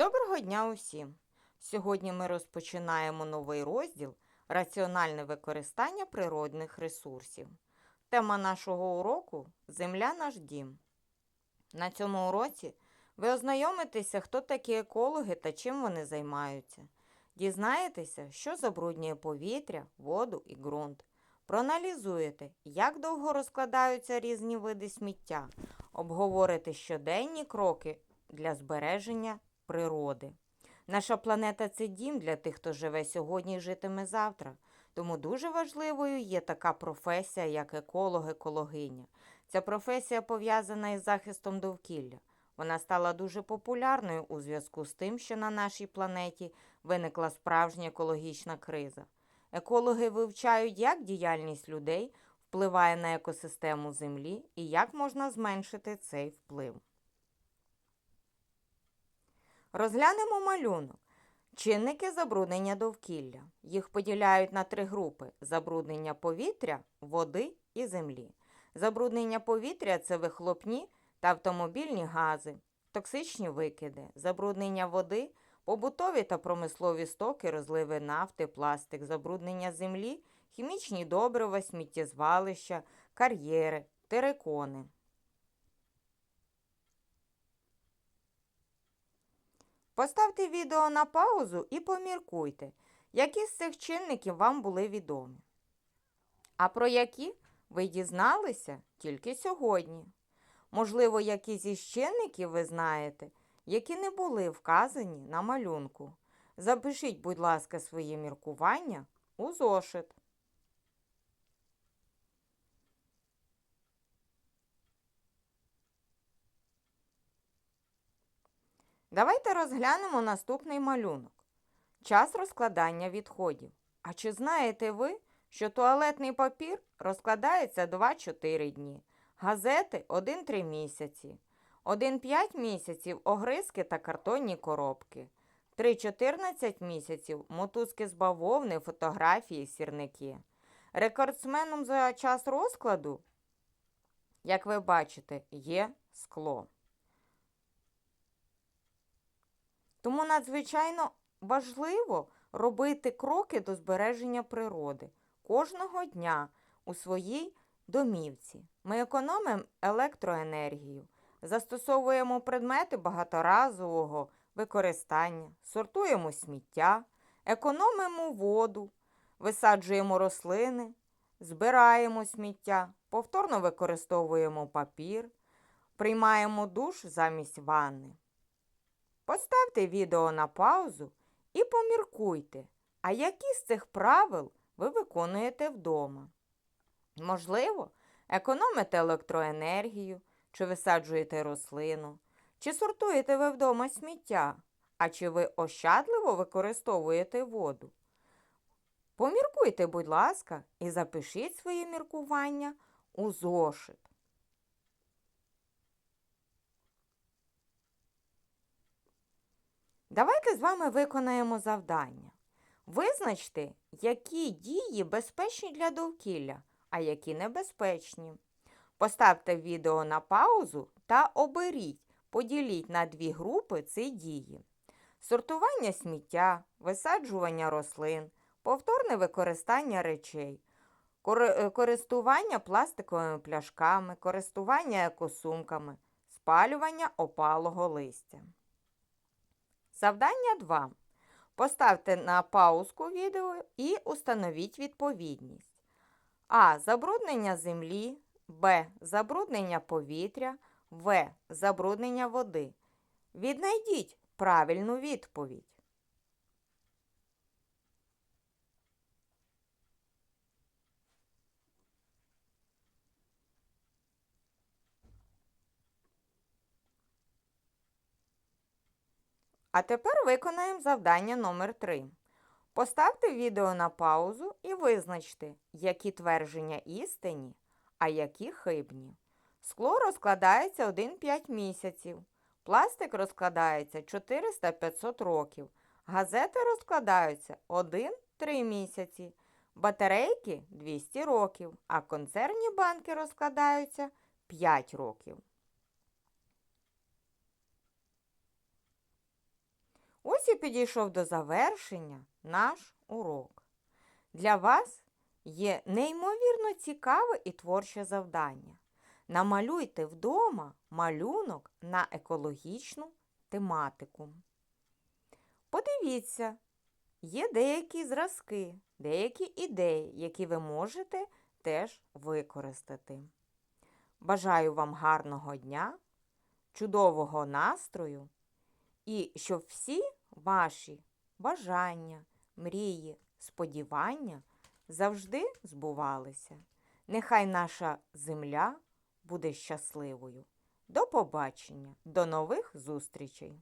Доброго дня усім! Сьогодні ми розпочинаємо новий розділ Раціональне використання природних ресурсів. Тема нашого уроку Земля наш дім. На цьому уроці ви ознайомитеся, хто такі екологи та чим вони займаються. Дізнаєтеся, що забруднює повітря, воду і ґрунт. Проаналізуєте, як довго розкладаються різні види сміття, обговорите щоденні кроки для збереження природи. Наша планета це дім для тих, хто живе сьогодні і житиме завтра. Тому дуже важливою є така професія, як еколог-екологиня. Ця професія пов'язана із захистом довкілля. Вона стала дуже популярною у зв'язку з тим, що на нашій планеті виникла справжня екологічна криза. Екологи вивчають, як діяльність людей впливає на екосистему Землі і як можна зменшити цей вплив. Розглянемо малюнок. Чинники забруднення довкілля. Їх поділяють на три групи: забруднення повітря, води і землі. Забруднення повітря це вихлопні та автомобільні гази, токсичні викиди, забруднення води, побутові та промислові стоки, розливи нафти, пластик, забруднення землі, хімічні добрива, сміттєзвалища, кар'єри, терикони. Поставте відео на паузу і поміркуйте, які з цих чинників вам були відомі. А про які ви дізналися тільки сьогодні. Можливо, якісь із чинників ви знаєте, які не були вказані на малюнку. Запишіть, будь ласка, свої міркування у зошит. Давайте розглянемо наступний малюнок. Час розкладання відходів. А чи знаєте ви, що туалетний папір розкладається 2-4 дні, газети 1-3 місяці, 1-5 місяців огризки та картонні коробки, 3-14 місяців мотузки з бавовни, фотографії, сірники. Рекордсменом за час розкладу, як ви бачите, є скло. Тому надзвичайно важливо робити кроки до збереження природи кожного дня у своїй домівці. Ми економимо електроенергію, застосовуємо предмети багаторазового використання, сортуємо сміття, економимо воду, висаджуємо рослини, збираємо сміття, повторно використовуємо папір, приймаємо душ замість ванни. Поставте відео на паузу і поміркуйте, а які з цих правил ви виконуєте вдома. Можливо, економите електроенергію, чи висаджуєте рослину, чи сортуєте ви вдома сміття, а чи ви ощадливо використовуєте воду. Поміркуйте, будь ласка, і запишіть свої міркування у зошит. Давайте з вами виконаємо завдання. Визначте, які дії безпечні для довкілля, а які небезпечні. Поставте відео на паузу та оберіть, поділіть на дві групи ці дії. Сортування сміття, висаджування рослин, повторне використання речей, е, користування пластиковими пляшками, користування екосумками, спалювання опалого листя. Завдання 2. Поставте на паузку відео і установіть відповідність. А. Забруднення землі. Б. Забруднення повітря. В. Забруднення води. Віднайдіть правильну відповідь. А тепер виконаємо завдання номер 3 Поставте відео на паузу і визначте, які твердження істинні, а які хибні. Скло розкладається 1-5 місяців. Пластик розкладається 400-500 років. Газети розкладаються 1-3 місяці. Батарейки 200 років, а концерні банки розкладаються 5 років. Ось і підійшов до завершення наш урок. Для вас є неймовірно цікаве і творче завдання. Намалюйте вдома малюнок на екологічну тематику. Подивіться, є деякі зразки, деякі ідеї, які ви можете теж використати. Бажаю вам гарного дня, чудового настрою і щоб всі ваші бажання, мрії, сподівання завжди збувалися. Нехай наша земля буде щасливою. До побачення, до нових зустрічей!